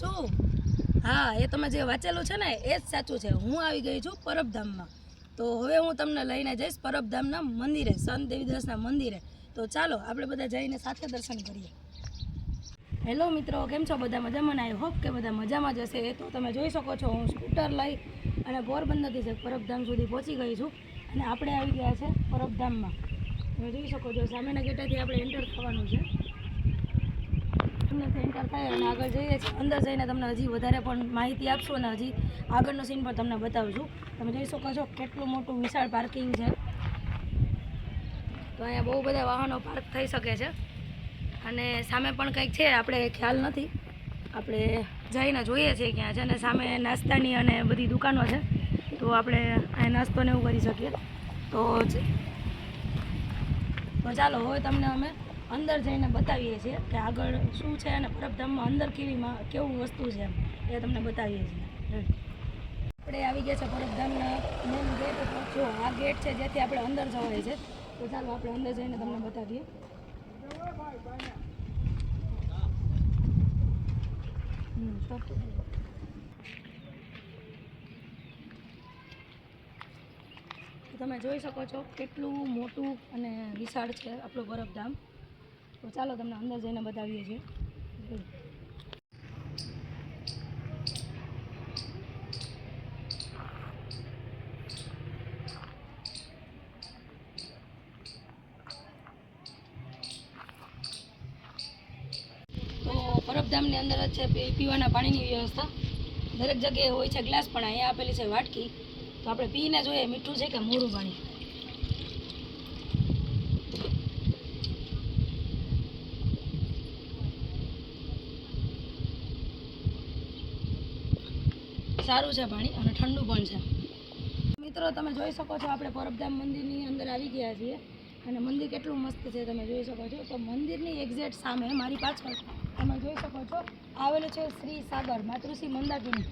શું? હા, એ તમે જે વાંચેલું છે ને, એ જ સાચું છે. હું આવી ગઈ છું પરબધામમાં. તો હવે હું તમને લઈને જઈશ પરબધામના મંદિરે, સંત દેવીદાસના મંદિરે. તો ચાલો, આપણે બધા જઈને સાથે દર્શન કરીએ. હેલો મિત્રો, કેમ છો? બધા મજામાં આઈ હોપ કે બધા મજામાં જ હશે. તો તમે જોઈ શકો છો, હું સ્કૂટર લઈ અને પોરબંદરથી છે પરબધામ સુધી પહોંચી ગઈ છું. અને આપણે આવી ગયા છે પરબધામમાં. તમે જોઈ શકો છો, સામેના ગેટાથી આપણે એન્ટર થવાનું છે. અંદરથી એન્ટર થાય અને આગળ જઈએ છીએ. અંદર જઈને તમને હજી વધારે પણ માહિતી આપશું અને હજી આગળનો સીન પણ તમને બતાવશું. તમે જોઈ શકો છો કેટલું મોટું વિશાળ પાર્કિંગ છે. તો અહીંયા બહુ બધા વાહનો પાર્ક થઈ શકે છે. અને સામે પણ કંઈક છે, આપણે ખ્યાલ નથી. આપણે જઈને જોઈએ છીએ ક્યાં છે અને સામે નાસ્તાની અને બધી દુકાનો છે. તો આપણે અહીં નાસ્તો ને એવું કરી શકીએ. તો તો ચાલો, હવે તમને અમે અંદર જઈને બતાવીએ છીએ કે આગળ શું છે અને પરબધામમાં અંદર કેવીમાં કેવું વસ્તુ છે એ તમને બતાવીએ છીએ. આપણે આવી ગયા છે પરબધામના મેન ગેટ જો, આ ગેટ છે જેથી આપણે અંદર જવાય છે. તો ચાલો આપણે અંદર જઈને તમને બતાવીએ. તમે જોઈ શકો છો કેટલું મોટું અને વિશાળ છે આપણું બરફધામ તો ચાલો તમને અંદર જઈને બતાવીએ છીએ. પરબધામની અંદર જ છે પીવાના પાણીની વ્યવસ્થા. દરેક જગ્યાએ હોય છે, ગ્લાસ પણ અહીંયા આપેલી છે વાટકી. તો આપણે પીને જોઈએ, મીઠું છે કે મોડું પાણી? સારું છે પાણી અને ઠંડુ પણ છે. મિત્રો, તમે જોઈ શકો છો આપણે પરબધામ મંદિરની અંદર આવી ગયા છીએ અને મંદિર કેટલું મસ્ત છે તમે જોઈ શકો છો. તો મંદિરની એક્ઝેક્ટ સામે મારી પાછળ તમે જોઈ શકો છો, આવેલું છે શ્રી સાગર, માતૃશ્રી મંદાકિની.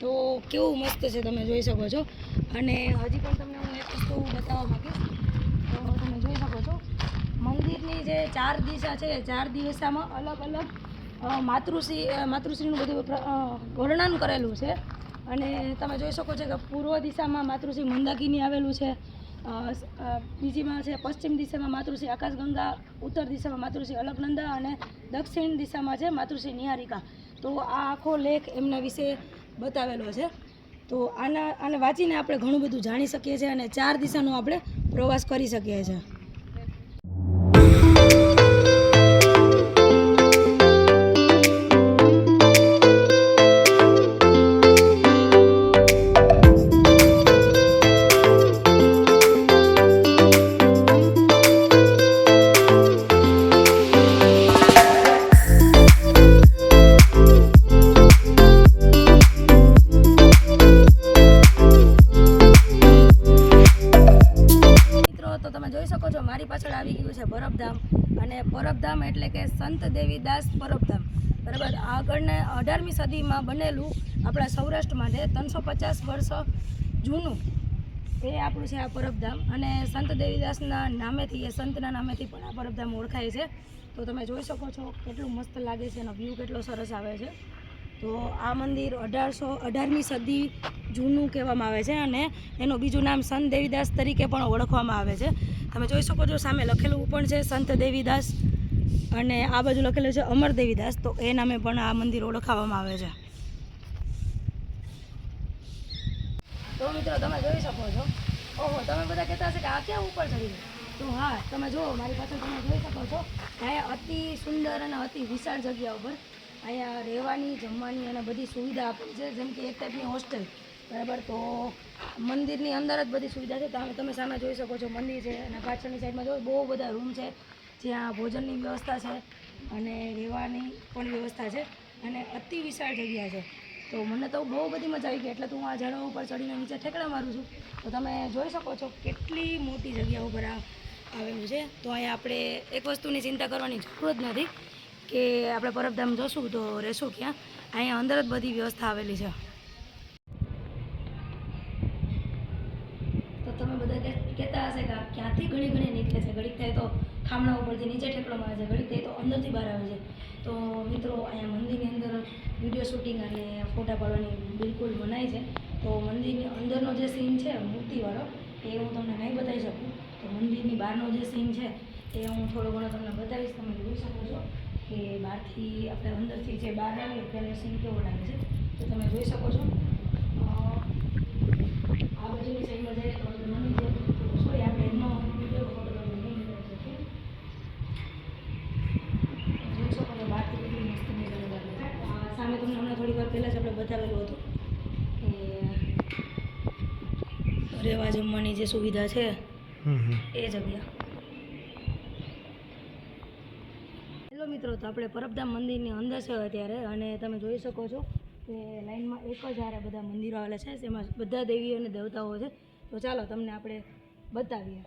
તો કેવું મસ્ત છે તમે જોઈ શકો છો. અને હજી પણ તમને હું એક વસ્તુ બતાવવા માગીશ. તો તમે જોઈ શકો છો, મંદિરની જે ચાર દિશા છે, ચાર દિશામાં અલગ અલગ માતૃશ્રી માતૃશ્રીનું બધું વર્ણન કરેલું છે. અને તમે જોઈ શકો છો કે પૂર્વ દિશામાં માતૃશ્રી મંદાકિની આવેલું છે. બીજીમાં છે પશ્ચિમ દિશામાં માતૃશ્રી આકાશગંગા, ઉત્તર દિશામાં માતૃશ્રી અલકનંદા અને દક્ષિણ દિશામાં છે માતૃશ્રી નિહારિકા. તો આ આખો લેખ એમના વિશે બતાવેલો છે. તો આના, આને વાંચીને આપણે ઘણું બધું જાણી શકીએ છીએ અને ચાર દિશાનો આપણે પ્રવાસ કરી શકીએ છીએ. સદીમાં બનેલું આપણા સૌરાષ્ટ્ર માટે ત્રણસો પચાસ વર્ષ જૂનું એ આપણું છે આ પરબધામ. અને સંત દેવીદાસના નામેથી, એ સંતના નામેથી પણ આ પરબધામ ઓળખાય છે. તો તમે જોઈ શકો છો કેટલું મસ્ત લાગે છે એનો વ્યૂ કેટલો સરસ આવે છે. તો આ મંદિર અઢારસો, અઢારમી સદી જૂનું કહેવામાં આવે છે અને એનું બીજું નામ સંત દેવીદાસ તરીકે પણ ઓળખવામાં આવે છે. તમે જોઈ શકો છો સામે લખેલું પણ છે સંત દેવીદાસ અને આ બાજુ લખેલું છે અમર દેવીદાસ તો એ નામે પણ આ મંદિર ઓળખાવામાં આવે છે. તો મિત્રો, તમે જોઈ શકો છો. ઓહો, તમે બધા કહેતા હશે કે આ ક્યાં ઉપર ચડી તો હા, તમે જુઓ, મારી પાછળ તમે જોઈ શકો છો અહીંયા અતિ સુંદર અને અતિ વિશાળ જગ્યા ઉપર અહીંયા રહેવાની, જમવાની અને બધી સુવિધા આપેલી છે. જેમ કે એક ટાઈપની હોસ્ટેલ, બરાબર? તો મંદિરની અંદર જ બધી સુવિધા છે. તમે તમે સામે જોઈ શકો છો, મંદિર છે અને પાછળની સાઈડમાં જો બહુ બધા રૂમ છે. જ્યાં ભોજનની વ્યવસ્થા છે અને રહેવાની પણ વ્યવસ્થા છે અને અતિ વિશાળ જગ્યા છે. તો મને તો બહુ બધી મજા આવી ગઈ, એટલે તો હું આ ઝાડવા ઉપર ચડીને નીચે ઠેકડા મારું છું. તો તમે જોઈ શકો છો કેટલી મોટી જગ્યા ઉપર આવેલું છે. તો અહીંયા આપણે એક વસ્તુની ચિંતા કરવાની જરૂર જ નથી કે આપણે પરબધામ જશું તો રહેશું ક્યાં. અહીંયા અંદર જ બધી વ્યવસ્થા આવેલી છે. તમે બધા કહેતા હશે કે ક્યાંથી ઘણી ઘણી નીકળે છે? ઘડીક થાય તો ખામણા ઉપરથી નીચે ઠેકડો મારે છે ઘડીક થાય તો અંદરથી બહાર આવે છે. તો મિત્રો, અહીંયા મંદિરની અંદર વીડિયો શૂટિંગ અને ફોટા પાડવાની બિલકુલ મનાય છે. તો મંદિરની અંદરનો જે સીન છે, મૂર્તિવાળો, એ હું તમને નહીં બતાવી શકું. તો મંદિરની બહારનો જે સીન છે, એ હું થોડો ઘણો તમને બતાવીશ. તમે જોઈ શકો છો કે બહારથી આપણે અંદરથી જે બહાર આવીએ ત્યારે સીન કેવો લાગે છે. તો તમે જોઈ શકો છો. આ બાજુની સાઈડમાં જઈએ તો અંદર મંદિર છે સોરી આપણે એમનો વીડિયો ફોટો તમને નહીં બતાવી શકીએ જોઈ શકો છો બહારથી કેટલી મસ્ત નજારો લાગે છે આ સામે તમને હમણાં પહેલાં જ આપણે બતાવેલું હતું કે રહેવા જમવાની જે સુવિધા છે એ જગ્યા. હેલો મિત્રો તો આપણે પરબધામ મંદિરની અંદર છે અત્યારે અને તમે જોઈ શકો છો કે લાઈનમાં એક જ હારે બધા મંદિરો આવેલા છે તેમાં બધા દેવીઓ અને દેવતાઓ છે. તો ચાલો તમને આપણે બતાવીએ.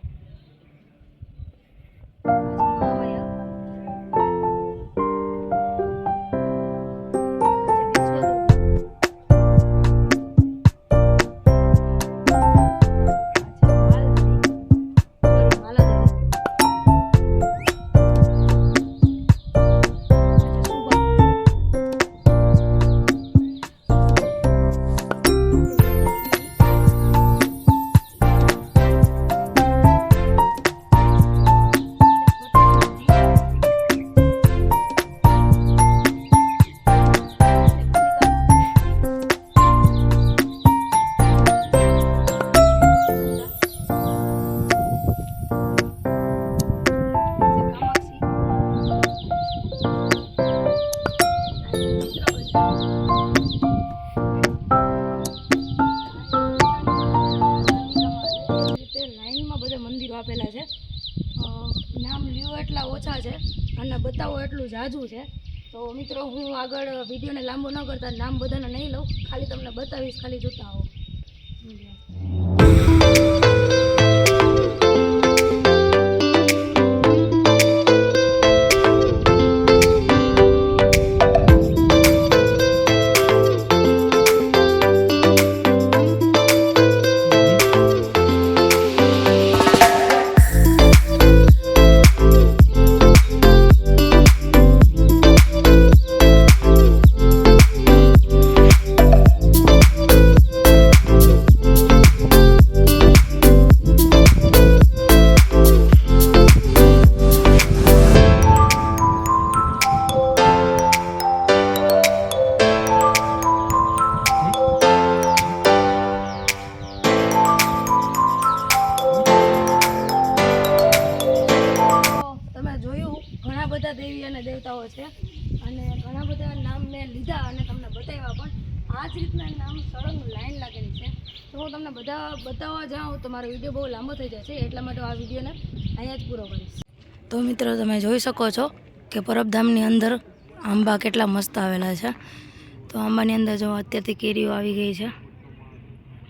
મિત્રો, હું આગળ વિડીયોને લાંબો ન કરતા નામ બધાને નહીં લઉં. ખાલી તમને બતાવીશ, ખાલી જોતા આવો. લીધા અને તમને બતાવ્યા પણ આ જ રીતના એના આમ સળંગ લાઈન લાગેલી છે. તો હું તમને બધા બતાવવા જાઉં તો મારો વીડિયો બહુ લાંબો થઈ જશે એટલા માટે આ વિડીયોને અહીંયા જ પૂરો કરીશ. તો મિત્રો તમે જોઈ શકો છો કે પરબધામની અંદર આંબા કેટલા મસ્ત આવેલા છે. તો આંબાની અંદર જો અત્યારથી કેરીઓ આવી ગઈ છે,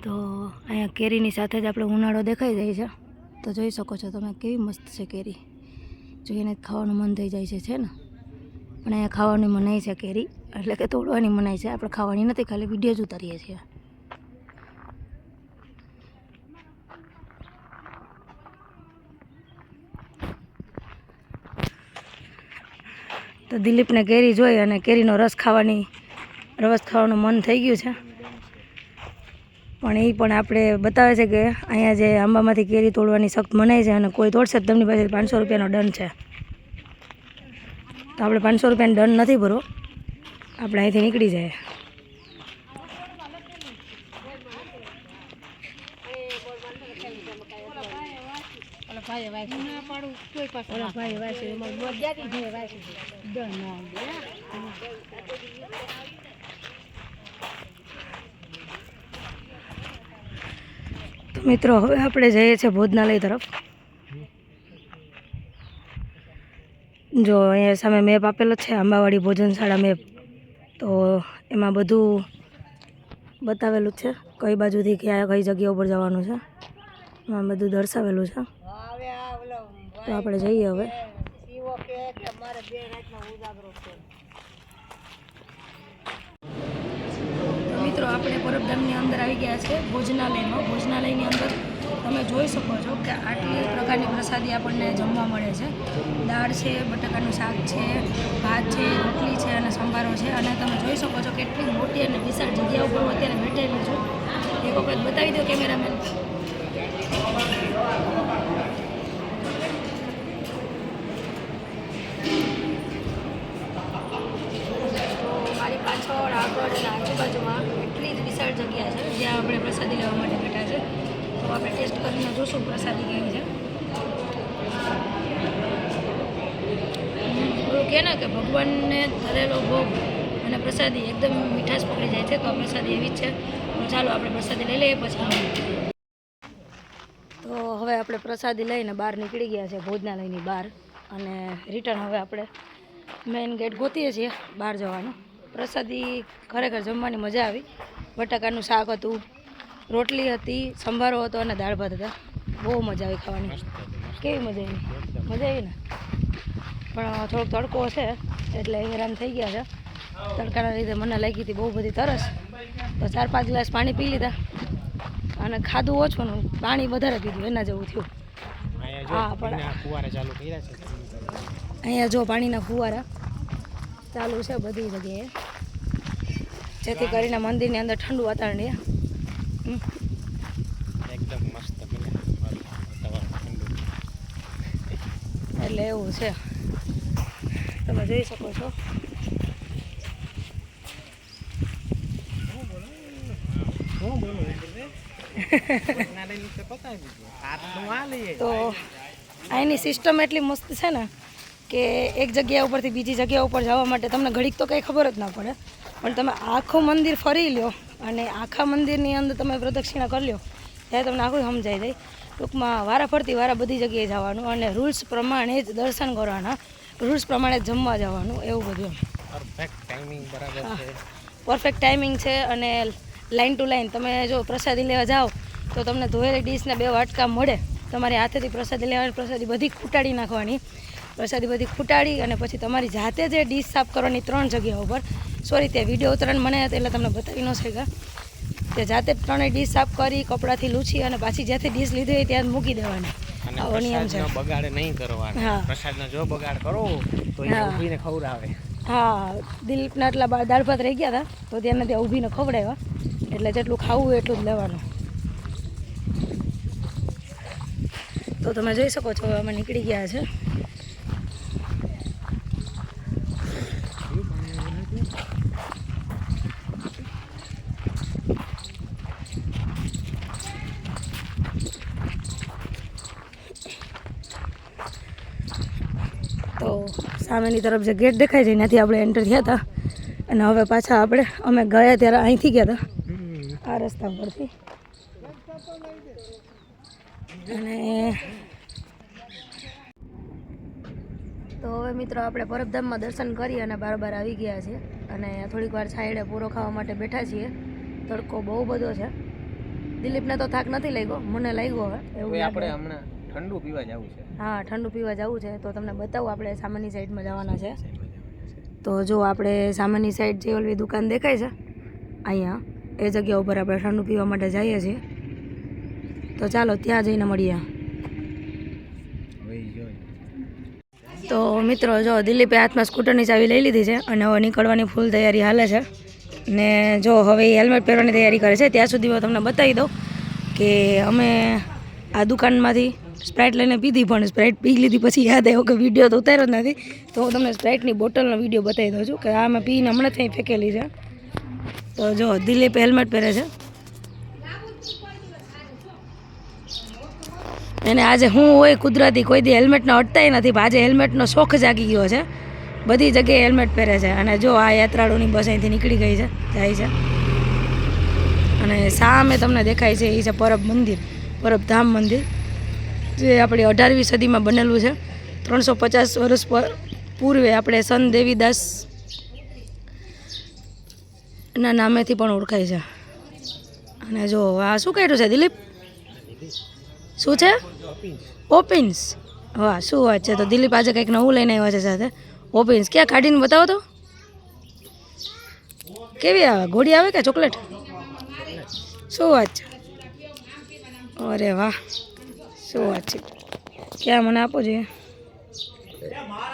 તો અહીંયા કેરીની સાથે જ આપણે ઉનાળો દેખાઈ જાય છે. તો જોઈ શકો છો તમે કેવી મસ્ત છે કેરી. જોઈને ખાવાનું મન થઈ જાય છે છે ને? પણ અહીંયા ખાવાની મનાઈ છે કેરી. એટલે કે તોડવાની મનાઈ છે. આપણે ખાવાની નથી, ખાલી વીડિયો જ ઉતારીએ છીએ. તો દિલીપને કેરી જોઈ અને કેરીનો રસ ખાવાની, રસ ખાવાનું મન થઈ ગયું છે. પણ એ પણ આપણે બતાવે છે કે અહીંયા જે આંબામાંથી કેરી તોડવાની સખ્ત મનાય છે અને કોઈ તોડશે તો તેમની પાસે પાંચસો રૂપિયાનો દંડ છે. તો આપણે પાંચસો રૂપિયાનો દંડ નથી ભરવો આપણે અહીંથી નીકળી જાય. તો મિત્રો, હવે આપણે જઈએ છીએ ભોજનાલય તરફ. જો અહીંયા સામે મેપ આપેલો છે, આંબાવાડી ભોજનશાળા મેપ. તો એમાં બધું બતાવેલું છે, કઈ બાજુથી ક્યાં, કઈ જગ્યા ઉપર જવાનું છે. એમાં બધું દર્શાવેલું છે. તો આપણે જઈએ હવે. મિત્રો, આપણે પરબધામની અંદર આવી ગયા છે, ભોજનાલયમાં. ભોજનાલયની અંદર તમે જોઈ શકો છો કે આટલી પ્રકારની પ્રસાદી આપણને જમવા મળે છે. દાળ છે, બટાકાનું શાક છે, ભાત છે, રોટલી છે અને સંભારો છે. અને તમે જોઈ શકો છો કેટલી મોટી અને વિશાળ જગ્યા ઉપર હું અત્યારે બેઠેલી છું. એક વખત બતાવી દો કેમેરામેન. પાછળ આગળ અને આજુબાજુમાં એટલી જ વિશાળ જગ્યા છે જ્યાં આપણે પ્રસાદી લેવા માટે બેઠા છે. આપણે ટેસ્ટ કરીને જોશું પ્રસાદી કેવી છે. એવું કહે ને કે ભગવાનને ધરેલો ભોગ અને પ્રસાદી એકદમ મીઠાશ પકડી જાય છે, તો પ્રસાદી એવી જ છે. તો ચાલો આપણે પ્રસાદી લઈ લઈએ પછી તો હવે આપણે પ્રસાદી લઈને બહાર નીકળી ગયા છે, ભોજનાલયની બહાર. અને રિટર્ન હવે આપણે મેઇન ગેટ ગોતીએ છીએ બહાર જવાનું. પ્રસાદી ખરેખર જમવાની મજા આવી. બટાકાનું શાક હતું રોટલી હતી સંભારો હતો અને દાળ ભાત હતા. બહુ મજા આવી ખાવાની. કેવી મજા આવી? મજા આવી ને? પણ થોડોક તડકો છે એટલે હેરાન થઈ ગયા છે. તડકાના લીધે મને લાગી હતી બહુ બધી તરસ. તો ચાર પાંચ ગ્લાસ પાણી પી લીધા. અને ખાધું ઓછું ને પાણી વધારે પીધું એના જેવું થયું. હા પણ અહીંયા જો પાણીના ફુવારા ચાલુ છે બધી જગ્યાએ. જેથી કરીને મંદિરની અંદર ઠંડુ વાતાવરણ રહે હમ. એકદમ મસ્ત બન્યા વાતાવરણ ઠંડુ એટલે એવું છે. તમે જોઈ શકો છો. તો અહીંની સિસ્ટમ એટલી મસ્ત છે ને કે એક જગ્યા ઉપરથી બીજી જગ્યા ઉપર જવા માટે તમને ઘડીક તો કંઈ ખબર જ ના પડે. પણ તમે આખું મંદિર ફરી લ્યો અને આખા મંદિરની અંદર તમે પ્રદક્ષિણા કરી લ્યો, ત્યારે તમને આખું સમજાઈ જાય. ટૂંકમાં વારા ફરતી વારા બધી જગ્યાએ જવાનું અને રૂલ્સ પ્રમાણે જ દર્શન કરવાના રૂલ્સ પ્રમાણે જમવા જવાનું એવું બધું પરફેક્ટ ટાઈમિંગ બરાબર છે. પરફેક્ટ ટાઈમિંગ છે અને લાઈન ટુ લાઈન તમે જો પ્રસાદી લેવા જાઓ તો તમને ધોયેલી ડીશને બે વાટકા મળે. તમારી હાથેથી પ્રસાદી લેવાની પ્રસાદી બધી ખૂટાડી નાખવાની. પ્રસાદી બધી ખૂટાડી અને પછી તમારી જાતે જે ડીશ સાફ કરવાની ત્રણ જગ્યાઓ ઉપર સોરી તે વીડિયો ઉતરણ મને એટલે તમને બતાવી ન શક્યા. તે જાતે ત્રણેય ડીશ સાફ કરી કપડાથી લૂછી અને પાછી જ્યાંથી ડીશ લીધી હોય ત્યાં મૂકી દેવાની. બગાડ નહીં કરવાનો. હા. પ્રસાદનો જો બગાડ કરો તો એ. ઊભીને ખવડાવે. હા દિલીપના એટલા દાળ ભાત રહી ગયા હતા તો ત્યાં ત્યાં ઊભીને ખવડાવ્યા. એટલે જેટલું ખાવું હોય એટલું જ લેવાનું. તો તમે જોઈ શકો છો અમે નીકળી ગયા છે તો સામેની તરફ જે ગેટ દેખાય છે ત્યાંથી આપણે એન્ટર થયા હતા. અને હવે પાછા આપણે અમે ગયા ત્યારે અહીંથી ગયા હતા. આ રસ્તા પરથી. અને તો હવે મિત્રો આપણે પરબધામમાં દર્શન કરી અને બારોબાર આવી ગયા છે અને થોડીક વાર છાંયડે પૂરો ખાવા માટે બેઠા છીએ. તડકો બહુ બધો છે. દિલીપને તો થાક નથી લાગ્યો મને લાગ્યો હવે એવું આપણે હમણાં ઠંડુ પીવા જવું છે? હા ઠંડુ પીવા જવું છે. તો તમને બતાવું આપણે સામાની સાઈડમાં જવાના છે. તો જો આપણે સામાની સાઈડ જે ઓલવી દુકાન દેખાય છે અહીંયા એ જગ્યા ઉપર આપણે ઠંડુ પીવા માટે જઈએ છીએ. તો ચાલો ત્યાં જઈને મળીએ. તો મિત્રો જો દિલીપે હાથમાં સ્કૂટરની ચાવી લઈ લીધી છે અને હવે નીકળવાની ફૂલ તૈયારી હાલે છે. ને જો હવે હેલ્મેટ પહેરવાની તૈયારી કરે છે ત્યાં સુધી હું તમને બતાવી દઉં કે અમે આ દુકાનમાંથી સ્પ્રાઇટ લઈને પીધી, પણ સ્પ્રાઇટ પી લીધી. પછી યાદ આવ્યો કે વીડિયો તો ઉતાર્યો જ નથી. તો હું તમને સ્પ્રાઇટની બોટલનો વીડિયો બતાવી દઉં છું કે આ મેં પીને હમણાં ત્યાં ફેંકેલી છે. તો જો, દિલીપ હેલ્મેટ પહેરે છે. એને આજે હું હોય કુદરતી, કોઈ દી હેલ્મેટનો અટતાય નથી, પણ આજે હેલ્મેટનો શોખ જાગી ગયો છે. બધી જગ્યાએ હેલ્મેટ પહેરે છે. અને જો આ યાત્રાળુની બસ અહીંથી નીકળી ગઈ છે, જાય છે. અને સામે તમને દેખાય છે એ છે પરબ મંદિર, પરબ ધામ મંદિર. જે આપણી અઢારમી સદીમાં બનેલું છે. ત્રણસો પચાસ વર્ષ પર પૂર્વે આપણે સંત દેવીદાસ ના નામેથી પણ ઓળખાય છે. અને જો, આ શું કાઢ્યું છે, દિલીપ? શું છે? ઓપિન્સ. વાહ શું વાત છે, તો દિલીપ આજે કંઈક નવું લઈને આવ્યા છે સાથે. ઓપિન્સ, ક્યાં કાઢીને બતાવો તો? કેવી આવે ઘોડી આવે કે ચોકલેટ? શું વાત છે? અરે વાહ. શું વાત છે? ક્યાં મને આપો છે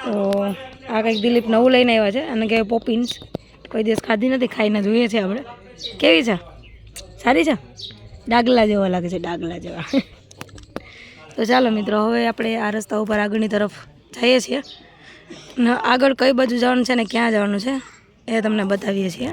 તો આ કંઈક દિલીપ નવું લઈને આવ્યા છે અને કહેવાય પોપિન્સ. કોઈ દિવસ ખાધી નથી ખાઈને જોઈએ છે આપણે. કેવી છે? સારી છે? ડાગલા જેવા લાગે છે, ડાગલા જેવા. તો ચાલો મિત્રો, હવે આપણે આ રસ્તા ઉપર આગળની તરફ જઈએ છીએ. ને આગળ કઈ બાજુ જવાનું છે ને ક્યાં જવાનું છે એ તમને બતાવીએ છીએ.